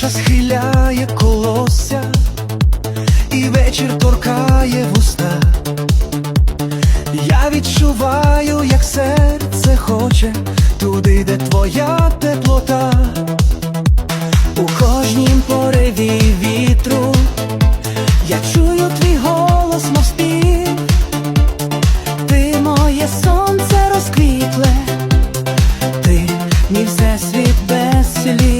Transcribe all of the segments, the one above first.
Тиша схиляє колося, і вечір торкає вуста. Я відчуваю, як серце хоче туди, де твоя теплота. У кожнім пориві вітру я чую твій голос, мов спів. Ти моє сонце розквітле, ти мій всесвіт без слів.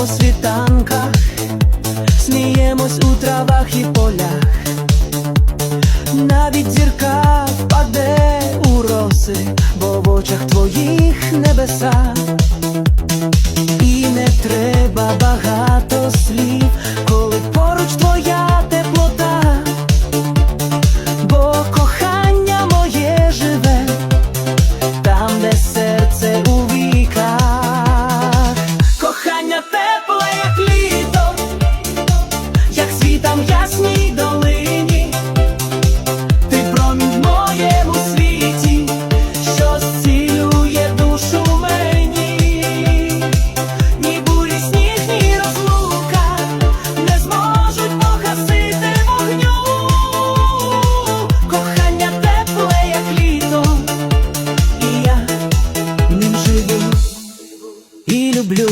по світанках, сміємось у травах і полях. Навіть зірка впаде у роси, бо в очах твоїх небеса. І не треба багато слів, коли поруч твоя теплота, бо кохання моє живе там, де серце у віках. Кохання як як світам ясній долині. Ти промінь в моєму світі, що зцілює душу мені, ні бурі ні розлука не зможуть погасити вогню. Кохання тепле, як літо, і я ним живу і люблю.